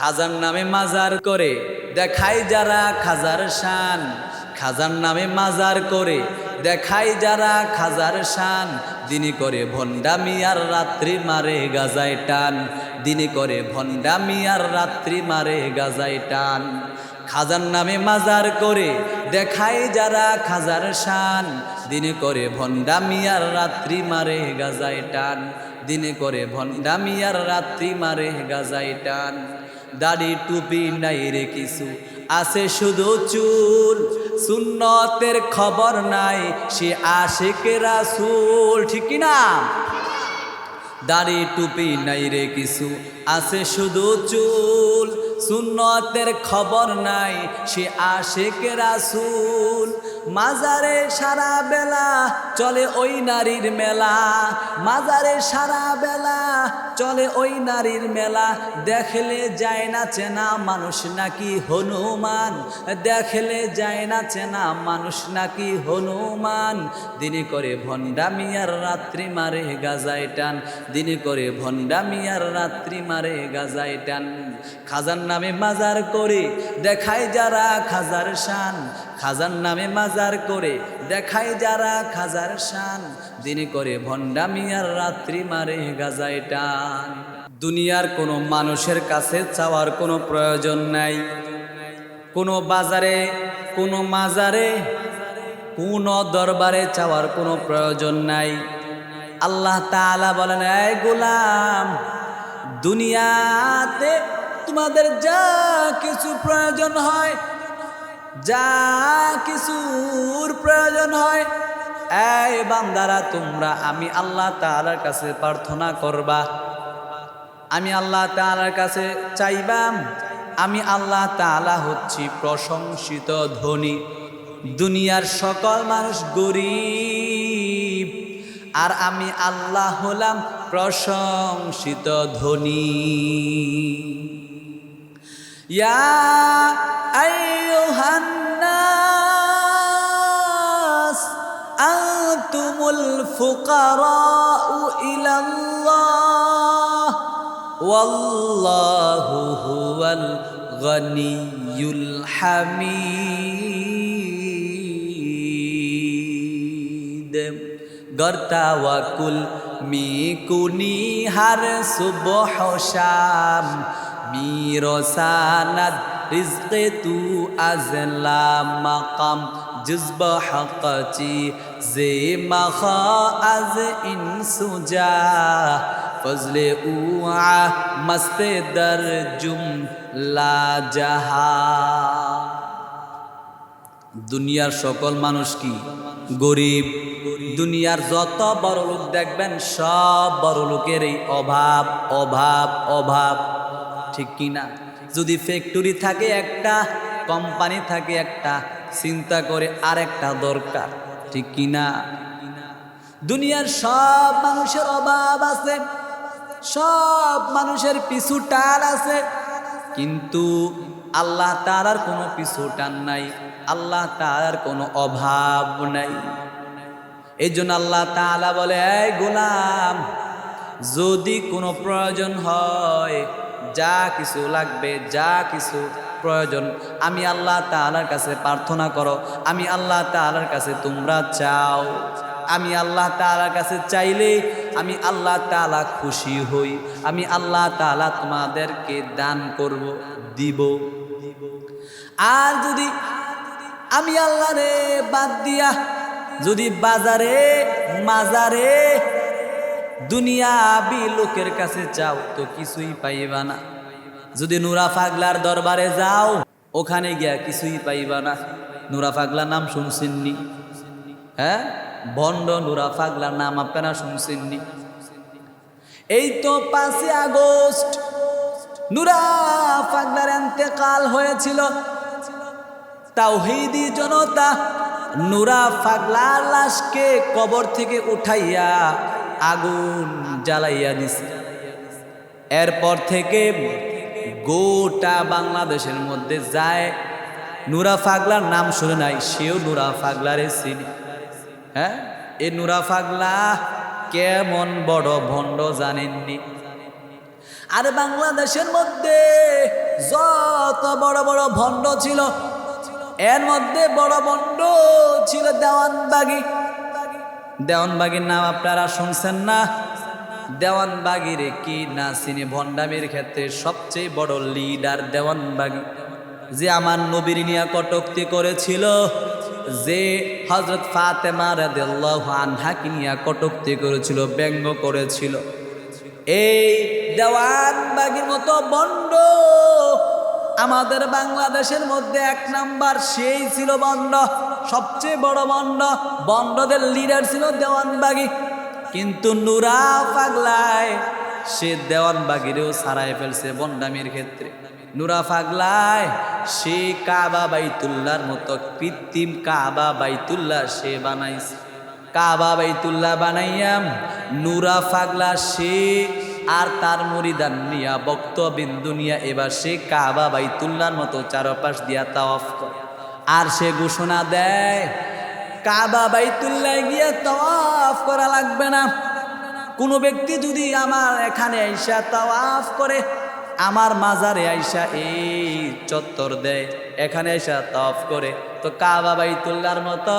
খাজার নামে মাজার করে। দেখায় যারা খাজার শান, খাজার নামে মাজার করে। দেখায় যারা খাজার শান, দিনে করে ভণ্ডামি আর রাত্রি মারে গাজায় টান। দিনে করে ভণ্ডামি আর রাত্রি মারে গাজায় টান। খাজার নামে মাজার করে দেখায় যারা খাজার শান, দিনে করে ভণ্ডামি আর রাত্রি মারে গাজায় টান। দিনে করে ভণ্ডামি আর রাত্রি মারে গাজায় টান। দাড়ি টুপি নাই রে কিছু। আছে শুধু চুল, সুন্নতের খবর নাই, সে আশেকে রাসুল, ঠিক কি না? দাড়ি টুপি নাই রে কিছু। আছে শুধু চুল, সুন্নতের খবর নাই, সে আশেকে রাসুল। মাজারে সারা বেলা চলে ওই নারীর মেলা। মাজারে সারা বেলা চলে ওই নারীর মেলা। দেখলে যায় না চেনা মানুষ নাকি হনুমান। দেখলে যায় না চেনা মানুষ নাকি হনুমান। দিনে করে ভণ্ডামি আর রাত্রি মারে গাজায় টান। দিনে করে ভণ্ডামি আর রাত্রি মারে গাজায় টান। খাজার নামে মাজার করে দেখায় যারা খাজার শান। খাজার নামে মাজার করে দেখায় যারা খাজার শান। দিনে করে ভণ্ডামি আর রাত্রি মারে গাজায় টান। দুনিয়ার কোনো মানুষের কাছে চাওয়ার কোনো প্রয়োজন নাই। কোনো বাজারে, কোনো মাজারে, কোনো দরবারে চাওয়ার কোনো প্রয়োজন নাই। আল্লাহ তাআলা বলেন, এই গোলাম, দুনিয়াতে তোমাদের যা কিছু প্রয়োজন হয় যা কিছুর প্রয়োজন হয়, এই বান্দারা তোমরা, আমি আল্লাহ তাআলার কাছে প্রার্থনা করবা। আমি আল্লাহ তাআলার কাছে চাইবাম, আমি আল্লাহ তাআলা হচ্ছি প্রশংসিত ধনী। দুনিয়ার সকল মানুষ গরিব, আর আমি আল্লাহ হলাম প্রশংসিত ধনী। ইয়া নাস আনতুমুল ফুকারাউ ইলাল্লাহ, ওয়াল্লাহু হুয়াল গনিয়ুল হামিদ। গর্তা ওয়াকুল মি কুনি হার সুবহ শাম মি রসানাদ রিজকে তু আজলা মাকাম, জুজব হকচি, জে মখা আজ ইনসুজা ফজলে উআ মস্তে দর জুম লা জাহা। দুনিয়ার সকল মানুষ কি? গরিব। দুনিয়ার যত বড় লোক দেখবেন, সব বড় লোকের এই অভাব অভাব অভাব। ঠিক কি না? যদি ফ্যাক্টরি থাকে একটা কোম্পানি থাকে একটা, চিন্তা করে আরেকটা দরকার, ঠিক কি না? দুনিয়ার সব মানুষের অভাব আছে, সব মানুষের পিছু টান আছে, কিন্তু আল্লাহ তালার কোনো পিছু টান নাই, আল্লাহ তালার কোনো অভাব নাই। এই জন্য আল্লাহ তালা বলে গোলাম, যদি কোনো প্রয়োজন হয় যা কিছু লাগবে, যা কিছু প্রয়োজন, আমি আল্লাহ তালার কাছে প্রার্থনা করো, আমি আল্লাহ তালার কাছে তোমরা চাও। আমি আল্লাহ তালার কাছে চাইলে আমি আল্লাহ তালা খুশি হই, আমি আল্লাহ তালা তোমাদেরকে দান করব, দিব। আর যদি আমি আল্লাহ রে বাদ দিয়া, যদি বাজারে, মাজারে দুনিয়াবি লোকের কাছে চাও তো কিছুই পাইবা না। যদি নুরা ফাগলার দরবারে যাও, ওখানে গিয়া কিছুই পাইবা না। নুরা ফাগলার নাম শুনছেননি? হ্যাঁ? ভণ্ড নুরা ফাগলার নাম আপনারা শুনছেননি? এই তো পাঁচই আগস্ট। নুরা ফাগলার এতেকাল হয়েছিল। তাওহিদি জনতা নুরা ফাগলার লাশকে কবর থেকে উঠাইয়া আগুন জ্বালাইয়া দিছে। এরপর থেকে গোটা বাংলাদেশের মধ্যে যায় নুরা ফাগলার নাম শুনে নাই, সেও নুরা ফাগলারে চিনি। হ্যাঁ? এ নুরা ফাগলা কেমন বড় ভণ্ড জানেননি। আর বাংলাদেশের মধ্যে যত বড় বড় ভণ্ড ছিল, এর মধ্যে বড় ভণ্ড ছিল দেওয়ানবাগি। দেওয়ানবাগির নাম আপনারা শুনছেন না? দেওয়ানবাগিরে কি না চিনি? ভণ্ডামির ক্ষেত্রে সবচেয়ে বড় লিডার দেওয়ানবাগি। যে আমার নবীর নিয়ে কটুক্তি করেছিল, যে হজরত ফাতেমা রাদিয়াল্লাহু আনহাকে নিয়ে কটুক্তি করেছিল, ব্যঙ্গ করেছিল। এই দেওয়ানবাগির মতো বন্ড আমাদের বাংলাদেশের মধ্যে এক নাম্বার, সেই ছিল বন্ড। সবচেয়ে বড় বন্ড বন্ডদের লিডার ছিল দেওয়ানবাগি। কিন্তু নুরা পাগলায় সে দেওয়ানবাগিরেও সারাই ফেলছে বন্ডামির ক্ষেত্রে। নুরা পাগলায় সে কাবা বাইতুল্লার মতো কৃত্রিম কাবা বাইতুল্লাহ সে বানাইছে। কাবা বাইতুল্লাহ বানাইয়াম নুরা ফাগলা সে আর তার মুরিদান নিয়া বক্তবিন্দু নিয়া এবার সে কাবা বাইতুল্লার মতো চারপাশ দিয়া তাওয়াফ আর সে ঘোষণা দেয়, কাবা বাইতুল্লাহ গিয়ে তাওয়াফ করা লাগবে না। কোনো ব্যক্তি যদি আমার এখানে আইসা তাওয়াফ করে, আমার মাজারে আইসা এই চত্বর দেয়, এখানে আইসা তাওয়াফ করে, তো কাবা বাইতুল্লাহর মতো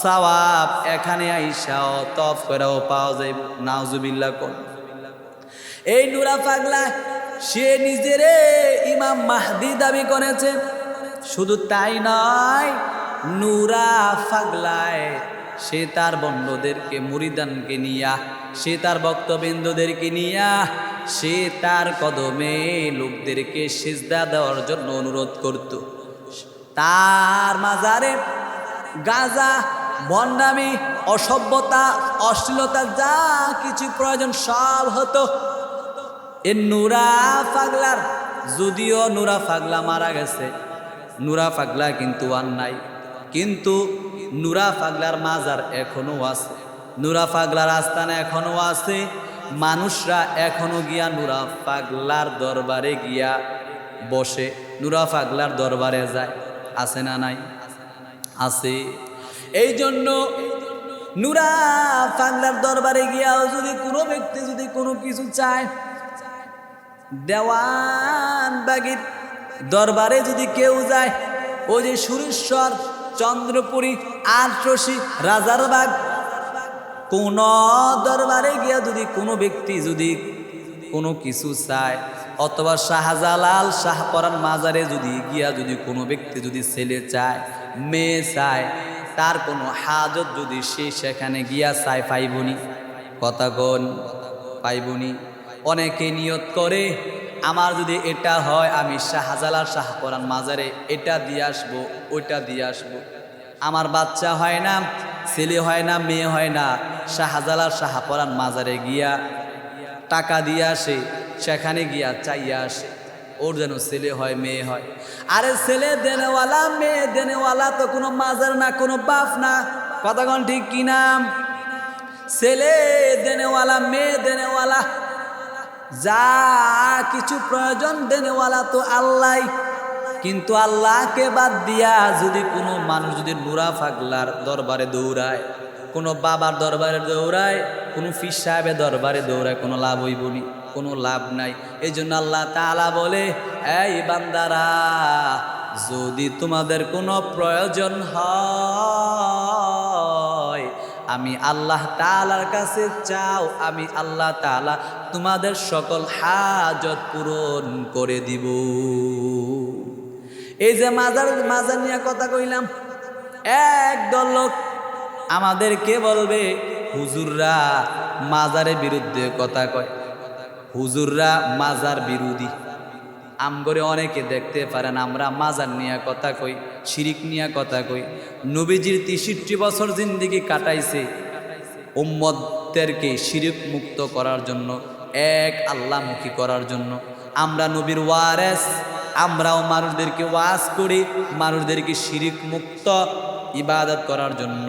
সওয়াব এখানে আইসাও তফ করেও পাওয়া যায়। নাউজুবিল্লাহ কোন এই নুরা পাগলা, সে নিজেরে ইমাম মাহদি দাবি করেছে। শুধু তাই নয়, নুরা ফাগলায়, সে তার বন্ধদেরকে, মুরিদানকে নিয়া, সে তার বক্তবিন্দুদেরকে নিয়া, সে তার কদমে লোকদেরকে সেজদা দেওয়ার জন্য অনুরোধ করত। তার মাজারে গাজা ভণ্ডামি অসভ্যতা, অশ্লীলতা যা কিছু প্রয়োজন সব হতো। এ নুরা ফাগলার, যদিও নুরা ফাগলা মারা গেছে নুরা পাগলা কিন্তু আর নাই। কিন্তু নুরা পাগলার মাজার এখনও আছে। নুরা পাগলার আস্তানা এখনও আছে। মানুষরা এখনও গিয়া নুরা পাগলার দরবারে গিয়া বসে। নুরা পাগলার দরবারে যায়। আছে না নাই? আছে। এই জন্য নুরা পাগলার দরবারে গিয়াও যদি কোনো ব্যক্তি যদি কোনো কিছু চায়, দেওয়ান বাগির দরবারে যদি কেউ যায় ও যে সুরেশ্বর, চন্দ্রপুরী আটরশি রাজারবাগ, কোন দরবারে গিয়া যদি কোনো ব্যক্তি যদি কোনো কিছু চায়, অথবা শাহজালাল শাহপরান মাজারে যদি গিয়া যদি কোনো ব্যক্তি যদি ছেলে চায়, মেয়ে চায়, তার কোনো হাজত যদি সে সেখানে গিয়া চায় পাইবনি? কথা গণ পাইবনি? অনেকে নিয়ত করে আমার যদি এটা হয়, আমি শাহজালাল শাহপরান মাজারে এটা দিয়ে আসব, ওইটা দিয়ে আসব। আমার বাচ্চা হয় না, ছেলে হয় না, মেয়ে হয় না, শাহজালাল শাহপরান মাজারে গিয়া টাকা দিয়ে আসে, সেখানে গিয়া চাইয়া আসে। ওর যেন ছেলে হয়, মেয়ে হয়। আরে ছেলে দেনেওয়ালা, মেয়ে দেনেওয়ালা তো কোনো মাজার না, কোনো বাপ না। কথাগণ ঠিক কি নাম ছেলে দেনেওয়ালা, মেয়ে দেনেওয়ালা যা কিছু প্রয়োজন দেনেওয়ালা তো আল্লাহ। কিন্তু আল্লাহকে বাদ দিয়া যদি কোনো মানুষ যদি নুরা ফাগলার দরবারে দৌড়ায়, কোনো বাবার দরবারে দৌড়ায়, কোনো ফির সাহেবের দরবারে দৌড়ায়, কোনো লাভ হইবনি কোনো লাভ নাই। এই জন্য আল্লাহ তালা বলে, এই বান্দারা, যদি তোমাদের কোনো প্রয়োজন হয় আমি আল্লাহ তালার কাছে চাও, আমি আল্লাহ তালা তোমাদের সকল হাজত পূরণ করে দিব। এই যে মাজার মাজার নিয়ে কথা কইলাম একদল লোক আমাদেরকে বলবে, হুজুররা মাজারের বিরুদ্ধে কথা কয়, হুজুররা মাজার বিরোধী। আমগরে অনেকে দেখতে পারেন, আমরা মাজার নিয়ে কথা কই, শিরিক নিয়ে কথা কই। নবীজির তিষট্টি বছর জিন্দিগি কাটাইছে উম্মদদেরকে শিরিক মুক্ত করার জন্য, এক আল্লাহমুখী করার জন্য। আমরা নবীর ওয়ারেস, আমরাও মানুষদেরকে ওয়াজ করি, মানুষদেরকে শিরিক মুক্ত ইবাদত করার জন্য।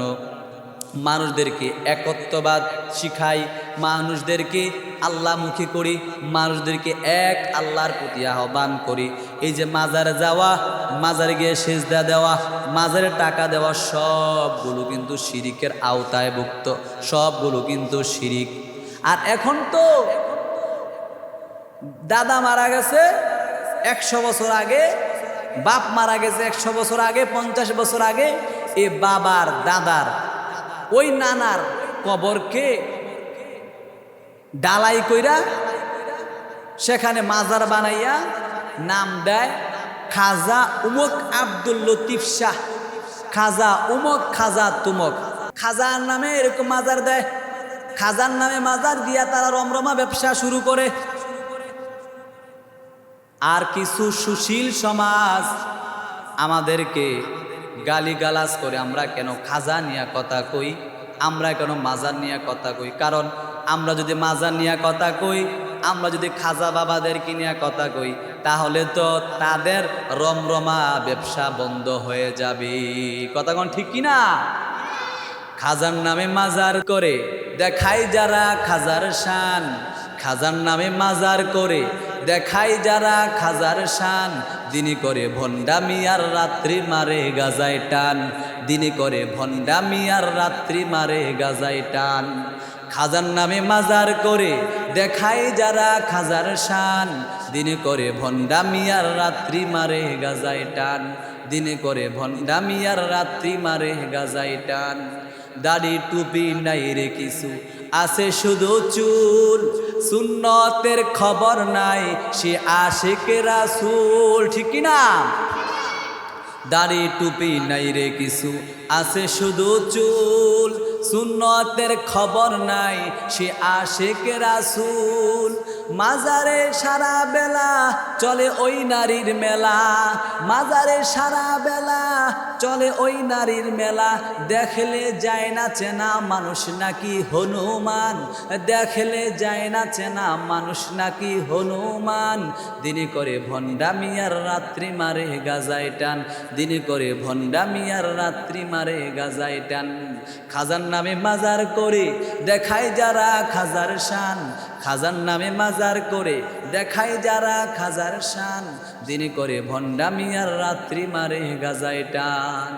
মানুষদেরকে একত্ববাদ শিখাই, মানুষদেরকে আল্লাহমুখী করি, মানুষদেরকে এক আল্লাহর প্রতি আহ্বান করি। এই যে মাজারে যাওয়া, মাজারে গিয়ে সেজদা দেওয়া, মাজারে টাকা দেওয়া, সবগুলো কিন্তু শিরিকের আওতায় ভুক্ত, সবগুলো কিন্তু শিরিক। আর এখন তো দাদা মারা গেছে, একশো বছর আগে, বাপ মারা গেছে একশো বছর আগে, পঞ্চাশ বছর আগে, এ বাবার দাদার, ওই নানার কবরকে ডালাই কইরা সেখানে মাজার বানাইয়া নাম দেয় খাজা উমক আব্দুল লতিফ শাহ। খাজা উমক, খাজা তুমক। খাজার নামে এরকম মাজার দেয়। খাজার নামে মাজার দিয়া তারা রমরমা ব্যবসা শুরু করে। আর কিছু সুশীল সমাজ আমাদেরকে গালি গালিগালাজ করে, আমরা কেন খাজা নিয়ে কথা কই? আমরা কেন মাজার নিয়ে কথা কই? কারণ আমরা যদি মাজার নিয়ে কথা কই, আমরা যদি খাজা বাবাদেরকে নিয়ে কথা কই, তাহলে তো তাদের রমরমা ব্যবসা বন্ধ হয়ে যাবে। কথা কোন ঠিক কিনা? খাজার নামে মাজার করে, দেখাই যারা খাজার শান। খাজার নামে মাজার করে, দেখাই যারা খাজার শান। দিনে করে ভণ্ডামি আর রাত্রি মারে গাজায় টান। দিনে করে ভণ্ডামি আর রাত্রি মারে গাজায় টান। খাজার নামে মাজার করে দেখাই যারা খাজার শান। দিনে করে ভণ্ডামি আর রাত্রি মারে গাজায় টান। দিনে করে ভণ্ডামি আর রাত্রি মারে গাজায় টান। দাড়ি টুপি নাই রে কিছু, আছে শুধু চুল। সুন্নতের খবর নাই, সে আশেকে রাসুল। ঠিক না? দাড়ি টুপি নাই রে কিছু, আছে শুধু চুল। সুন্নতের খবর নাই সে আশেক রাসুল। মাজারে সারা বেলা চলে ওই নারীর মেলা। মাজারে সারা বেলা চলে ওই নারীর মেলা। দেখলে যায় না চেনা মানুষ নাকি হনুমান। দেখলে যায় না চেনা মানুষ নাকি হনুমান। দিনে করে ভণ্ডামি আর রাত্রি মারে গাজায় টান। দিনে করে ভণ্ডামি আর রাত্রি মারে গাজায় টান। খাজার নামে মাজার করে দেখায় যারা খাজার শান। খাজার নামে মাজার করে দেখায় যারা খাজার শান। দিনে করে ভণ্ডামিয়ার রাত্রি মারে গাজায় টান।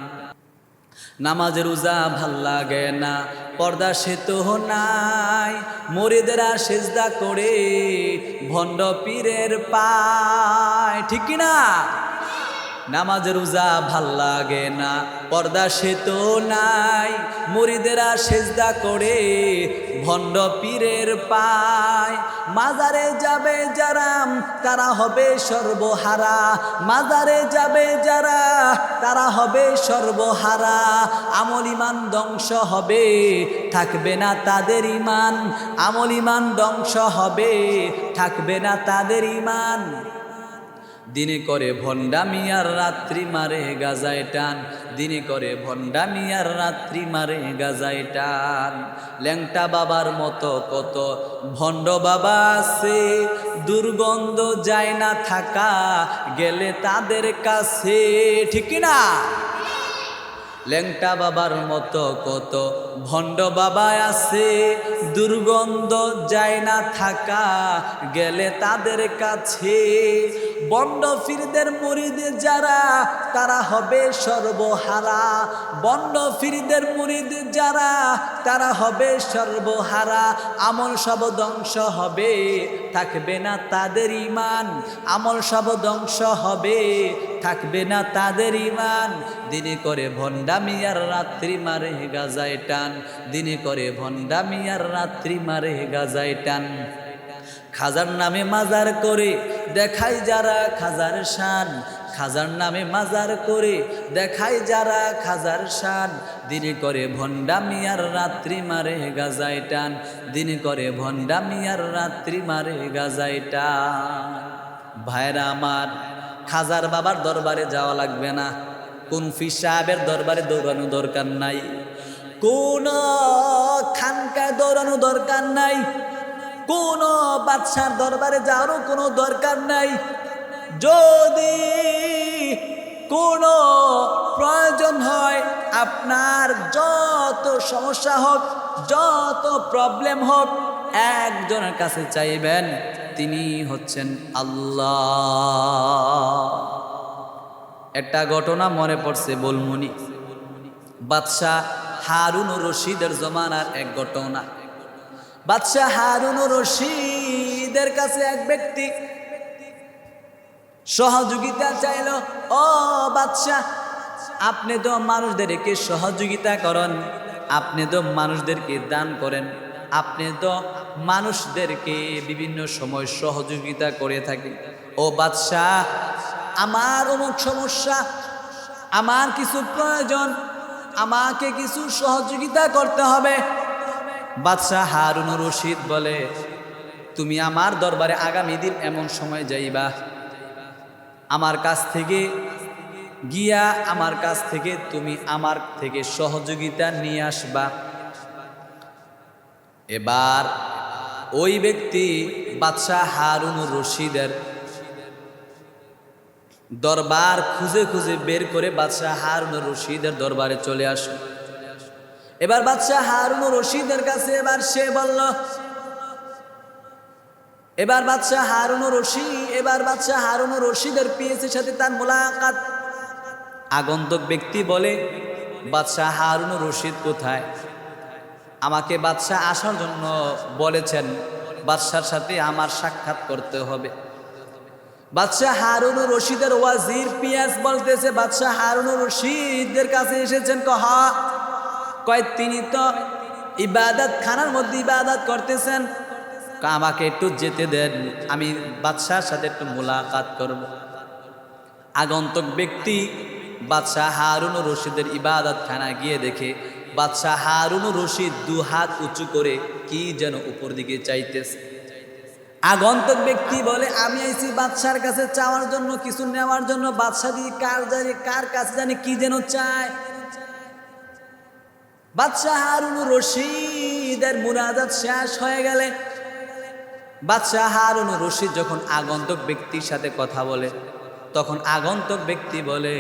নামাজ রোজা ভালো লাগে না, পর্দা সে তো নাই। মরিদেরা সেজদা করে ভণ্ড পীরের পায়। ঠিক না নামাজ রোজা ভালো লাগে না। পর্দা সে তো নাই মুরিদেরা সেজদা করে ভণ্ড পীরের পায়। মাজারে যাবে যারা, তারা হবে সর্বহারা। মাজারে যাবে যারা, তারা হবে সর্বহারা। আমল ইমান ধ্বংস হবে, থাকবে না তাদের ইমান। আমল ইমান ধ্বংস হবে, থাকবে না তাদের ইমান। দিনে করে ভণ্ডামি আর রাত্রি মারে গাজায় টান। দিনে করে ভণ্ডামি আর রাত্রি মারে গাজায় টান। ল্যাংটা বাবার মতো কত ভণ্ড বাবা আছে। দুর্গন্ধ যায় না থাকা, গেলে তাদের কাছে। ঠিক না ল্যাংটা বাবার মতো কত ভণ্ড বাবা আছে। দুর্গন্ধ যায় না থাকা, গেলে তাদের কাছে। বন্ড ফিরদের মুরিদের যারা, তারা হবে সর্বহারা। বন্ড ফিরদের মুরিদ যারা, তারা হবে সর্বহারা। আমল সব ধ্বংস হবে, থাকবে না তাদের ইমান। আমল সব ধ্বংস হবে থাকবে না তাদের ইমান দিনে করে ভণ্ডামি আর রাত্রি মারে গাজায় টান। দিনে করে ভণ্ডামি আর রাত্রি মারে গাজায় টান। খাজার নামে মাজার করে দেখাই যারা খাজার শান। খাজার নামে মাজার করে দেখাই যারা খাজার শান। দিনে করে ভণ্ডামি আর রাত্রি মারে গাজায় টান। দিনে করে ভণ্ডামি আর রাত্রি মারে গাজায় টান। ভাইরা আমার খাজার বাবার দরবারে যাওয়া লাগবে না। কোন ফির সাহেবের দরবারে দৌড়ানো দরকার নাই। কোন খানকায় দৌড়ানো দরকার নাই। কোন বাদশার দরবারে যাওয়ারও কোনো দরকার নাই। যদি কোনো প্রয়োজন হয়, আপনার যত সমস্যা হোক, যত প্রবলেম হোক একজনের কাছে চাইবেন, তিনি হচ্ছেন আল্লাহ। একটা ঘটনা মনে পড়ছে বলমুনি। বাদশাহ হারুন রশিদের জমানার এক ঘটনা। বাদশাহ হারুন রশিদের কাছে এক ব্যক্তি সহযোগিতা চাইল, ও বাদশাহ, আপনি তো মানুষদেরকে সহযোগিতা করেন, আপনি তো মানুষদেরকে দান করেন, আপনি তো মানুষদেরকে বিভিন্ন সময় সহযোগিতা করে থাকেন ও বাদশাহ, আমার অমুক সমস্যা, আমার কিছু প্রয়োজন, আমাকে কিছু সহযোগিতা করতে হবে। বাদশাহ হারুন রশিদ বলে, তুমি আমার দরবারে আগামী দিন এমন সময় যাইবা। আমার কাছ থেকে গিয়া আমার কাছ থেকে তুমি আমার থেকে সহযোগিতা নিয়ে আসবা। এবার ওই ব্যক্তি বাদশাহ হারুন রশিদের দরবার খুঁজে খুঁজে বের করে বাদশাহ হারুন রশিদের দরবারে চলে আসে। এবার বাদশাহ হারুন রশিদের কাছে এবার সে বলল, এবার বাদশাহ হারুন রশি, এবার বাদশাহ হারুন রশিদের পিএসের সাথে তার মোলাকাত। আগন্তক ব্যক্তি বলে, বাদশাহ হারুন রশিদ কোথায়? আমাকে বাদশাহ আসার জন্য বলেছেন, বাদশার সাথে আমার সাক্ষাৎ করতে হবে। বাদশাহ হারুন রশিদের ওয়াজির পিয়াস বলতেছে, বাদশাহ হারুন রশিদের কাছে এসেছেন কহা। কয়, তিনি তো ইবাদত খানার মধ্যে ইবাদত করতেছেন। আমাকে একটু যেতে দেন, আমি বাদশার সাথে একটু মোলাকাত করব। আগন্তক ব্যক্তি বাদশাহ হারুন রশিদের ইবাদত খানা গিয়ে দেখে বাদশাহ হারুন রশিদ দু হাত উঁচু করে কি যেন উপর দিকে চাইতেছে। আগন্তক ব্যক্তি বলে, আমি আইছি বাদশার কাছে চাওয়ার জন্য, কিছু নেওয়ার জন্য। বাদশাহ দিয়ে কার জানি, কার কাছে জানি কি যেন চায়। বাদশাহ হারুন রশিদের মুনাজাত শেষ হয়ে গেলে, বাদশাহ হারুন রশিদ যখন আগন্তক ব্যক্তির সাথে কথা বলে, তখন আগন্তক ব্যক্তি বলে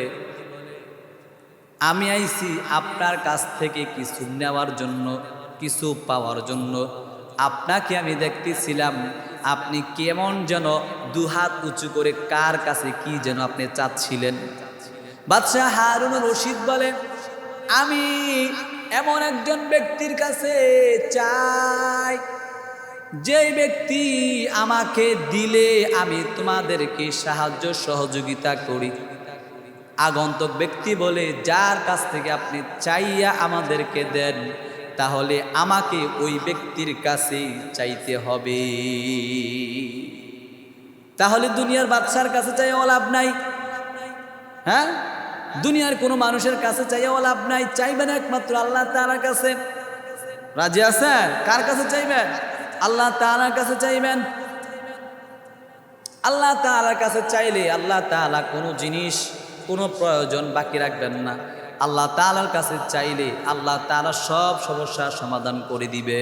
আমি আইছি আপনার কাছ থেকে কিছু নেওয়ার জন্য, কিছু পাওয়ার জন্য। আপনাকে আমি দেখতেছিলাম, আপনি কেমন যেন দুহাত উঁচু করে কার কাছে কি যেন আপনি চাচ্ছিলেন। বাদশাহ হারুন রশিদ বলে, আমি এমন একজন ব্যক্তির কাছে চাই, যে ব্যক্তি আমাকে দিলে আমি তোমাদেরকে সাহায্য সহযোগিতা করি। আগন্তক ব্যক্তি বলে, যার কাছ থেকে আপনি চাইয়া আমাদেরকে দেন, তাহলে আমাকে ওই ব্যক্তির কাছে চাইতে হবে। তাহলে দুনিয়ার বাদশার কাছে চাইও লাভ নাই। হ্যাঁ? দুনিয়ার কোনো মানুষের কাছে চাইও লাভ নাই। চাইবেন একমাত্র আল্লাহ তাআলার কাছে। রাজি আছেন? কার কাছে চাইবেন? আল্লাহ তাআলার কাছে চাইবেন। আল্লাহ তাআলার কাছে চাইলে আল্লাহ তাআলা কোনো জিনিস কোনো প্রয়োজন বাকি রাখবেন না। আল্লাহ তালার কাছে চাইলে আল্লাহ তালা সব সমস্যার সমাধান করে দিবে।